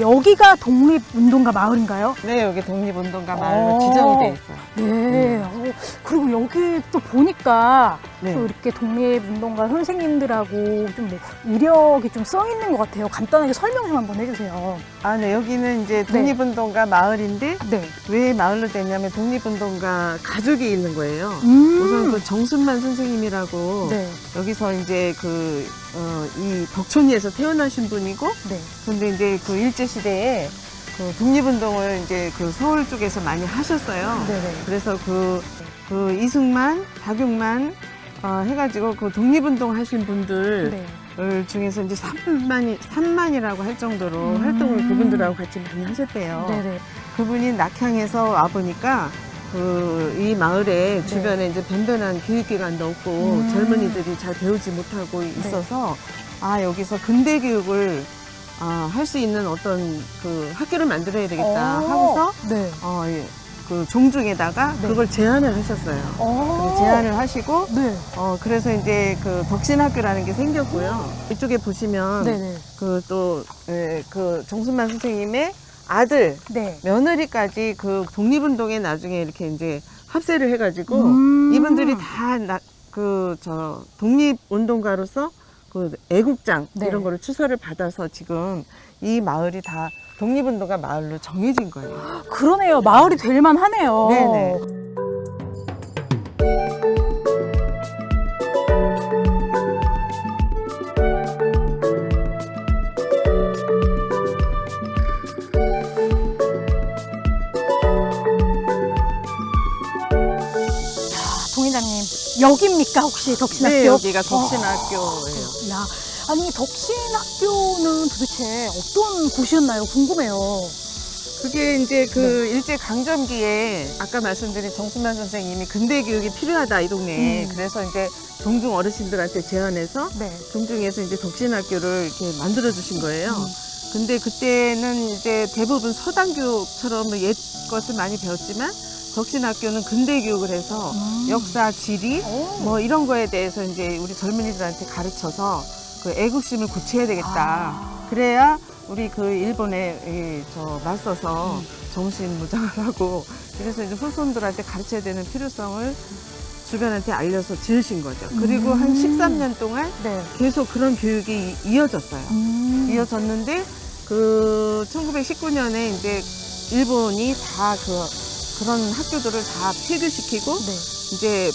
여기가 독립운동가 마을인가요? 네, 여기 독립운동가 마을로 어. 지정이 돼 있어요. 네. 어, 그리고 여기 또 보니까 네. 또 이렇게 독립운동가 선생님들하고 좀 뭐 이력이 좀 써 있는 것 같아요. 간단하게 설명 좀 한번 해주세요. 아, 네, 여기는 이제 독립운동가 마을인데 네. 왜 마을로 됐냐면 독립운동가 가족이 있는 거예요. 음. 우선 그 정순만 선생님이라고 네. 여기서 이제 그, 어, 이 덕촌리에서 태어나신 분이고, 네. 근데 이제 그 일제시대에 그 독립운동을 이제 그 서울 쪽에서 많이 하셨어요. 네네. 그래서 그, 그 이승만, 박용만, 어, 해가지고 그 독립운동 하신 분들 네. 을 중에서 이제 3만이, 3만이라고 할 정도로 음. 활동을 그분들하고 같이 많이 하셨대요. 네네. 그분이 낙향에서 와보니까 그, 이 마을에 주변에 이제 변변한 교육기관도 없고 네. 음. 네. 젊은이들이 잘 배우지 못하고 있어서 아, 여기서 근대 교육을 아, 할 수 있는 어떤 그 학교를 만들어야 되겠다 어. 하고서 네. 어, 예, 그 종중에다가 네. 그걸 제안을 하셨어요. 어. 그 제안을 하시고 네. 어, 그래서 이제 그 덕신학교라는 게 생겼고요. 이쪽에 보시면 네네. 그 또, 예, 그 정순만 선생님의 아들, 네. 며느리까지 그 독립운동에 나중에 이렇게 이제 합세를 해가지고 음. 이분들이 다 그 저 독립운동가로서 그 애국장 네. 이런 거를 추서를 받아서 지금 이 마을이 다 독립운동가 마을로 정해진 거예요. 그러네요. 마을이 될 만 하네요. 네네. 동인장님, 여기입니까? 혹시 덕신학교? 네, 여기가 어. 덕신학교예요. 야, 아니 덕신학교는 도대체 어떤 곳이었나요? 궁금해요. 그게 이제 그 네. 일제 강점기에 아까 말씀드린 정순만 선생님이 근대 교육이 필요하다 이 동네에 음. 그래서 이제 종중 어르신들한테 제안해서 네. 종중에서 이제 덕신학교를 이렇게 만들어 주신 거예요. 음. 근데 그때는 이제 대부분 서당 교육처럼 옛 것을 많이 배웠지만 덕신학교는 근대 교육을 해서 음. 역사, 지리 오. 뭐 이런 거에 대해서 이제 우리 젊은이들한테 가르쳐서 그 애국심을 고쳐야 되겠다. 아. 그래야 우리 그 일본에 이, 저 맞서서 음. 정신 무장을 하고 그래서 이제 후손들한테 가르쳐야 되는 필요성을 주변한테 알려서 지으신 거죠. 그리고 한 음. 13년 동안 네. 계속 그런 교육이 이- 이어졌어요. 음. 이어졌는데 그 1919년에 이제 일본이 다 그 그런 학교들을 다 폐교시키고 네. 이제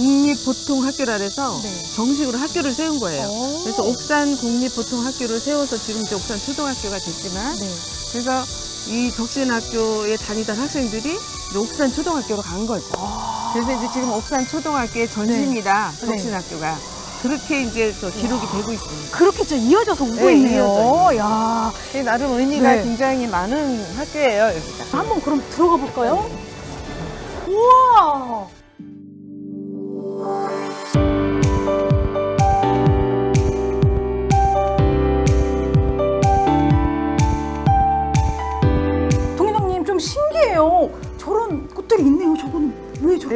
국립보통학교라 해서 네. 정식으로 학교를 세운 거예요. 오. 그래서 옥산 국립보통학교를 세워서 지금 이제 옥산 초등학교가 됐지만 네. 그래서 이 덕신학교에 다니던 학생들이 이제 옥산 초등학교로 간 거죠. 아. 그래서 이제 지금 옥산 초등학교의 전신이다 네. 덕신학교가 그렇게 이제 저 기록이 되고 있습니다. 그렇게 좀 이어져서 오고 네, 있네요. 이어져 야, 이게 나름 의미가 네. 굉장히 많은 학교예요 여기가. 한번 그럼 들어가 볼까요? 우와.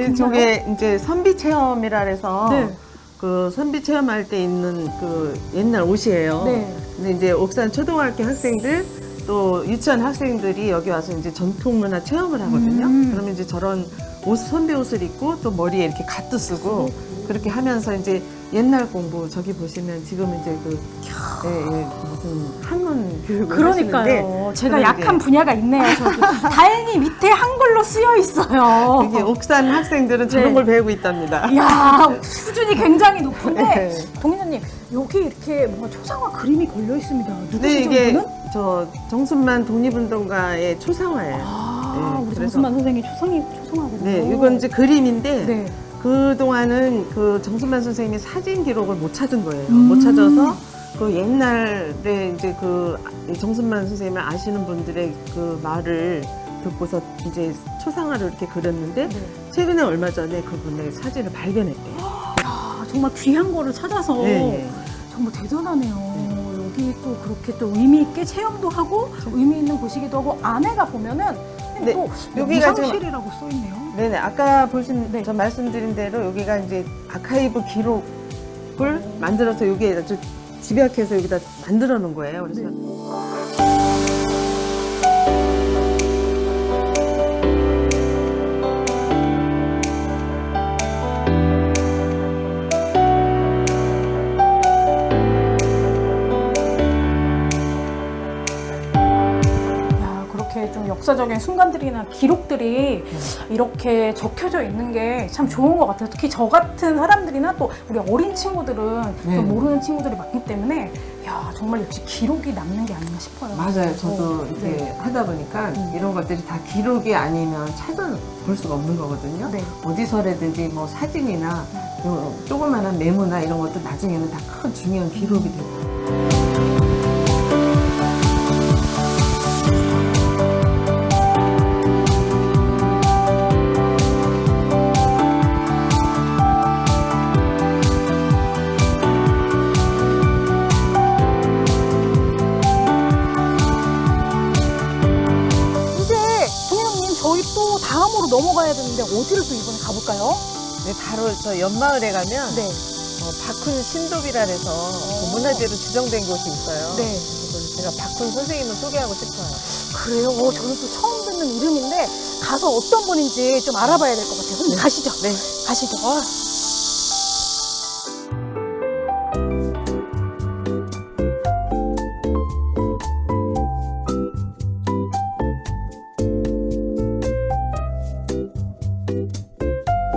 있나요? 저게 이제 선비 체험이라 해서 네. 그 선비 체험할 때 입는 그 옛날 옷이에요. 네. 근데 이제 옥산 초등학교 학생들 또 유치원 학생들이 여기 와서 이제 전통 문화 체험을 하거든요. 음. 그러면 이제 저런 옷 선비 옷을 입고 또 머리에 이렇게 갓도 쓰고 그렇게 하면서 이제 옛날 공부 저기 보시면 지금 이제 그 예, 예, 무슨 한문 교육을 하시는데 그러니까요. 제가 그런 약한 분야가 있네요. 저기. 다행히 밑에 한글로 쓰여 있어요. 이게 옥산 학생들은 저런 네. 걸 배우고 있답니다. 이야 수준이 굉장히 높은데 네. 동인자님 여기 이렇게 뭔가 초상화 그림이 걸려 있습니다. 누구시죠 네, 이게 이분은? 저 정순만 독립운동가의 초상화예요. 아 네, 우리 그래서- 정순만 선생이 초상이 초상화거든요. 네, 이건 이제 그림인데 네. 그 동안은 그 정순만 선생님이 사진 기록을 못 찾은 거예요. 음. 못 찾아서 그 옛날에 이제 그 정순만 선생님을 아시는 분들의 그 말을 듣고서 이제 초상화를 이렇게 그렸는데 네. 최근에 얼마 전에 그분의 사진을 발견했대요. 아, 정말 귀한 거를 찾아서 네. 정말 대단하네요. 여기 또 그렇게 또 의미 있게 체험도 하고 의미 있는 곳이기도 하고 안에가 보면은 네, 근데 또 여기가 무상실이라고 써 있네요. 네네 아까 보신 네. 저 말씀드린 대로 여기가 이제 아카이브 기록을 만들어서 여기에 아주 집약해서 여기다 만들어 놓은 거예요. 그래서 네. 역사적인 순간들이나 기록들이 이렇게 적혀져 있는 게 참 좋은 것 같아요. 특히 저 같은 사람들이나 또 우리 어린 친구들은 네. 좀 모르는 친구들이 많기 때문에 야 정말 역시 기록이 남는 게 아닌가 싶어요. 맞아요. 저도 어, 이렇게 네. 하다 보니까 음. 이런 것들이 다 기록이 아니면 찾아볼 수가 없는 거거든요. 네. 어디서라든지 뭐 사진이나 요 조그마한 메모나 이런 것도 나중에는 다 큰 중요한 기록이 돼요. 이 넘어가야 되는데 어디를 또 이번에 가볼까요? 네, 바로 저 연마을에 가면 네. 어, 박훈 신도비라 해서 그 문화재로 지정된 곳이 있어요. 네. 그래서 제가 박훈 선생님을 소개하고 싶어요. 그래요. 어, 저는 또 처음 듣는 이름인데 가서 어떤 분인지 좀 알아봐야 될 것 같아요. 그럼 가시죠. 네. 가시죠.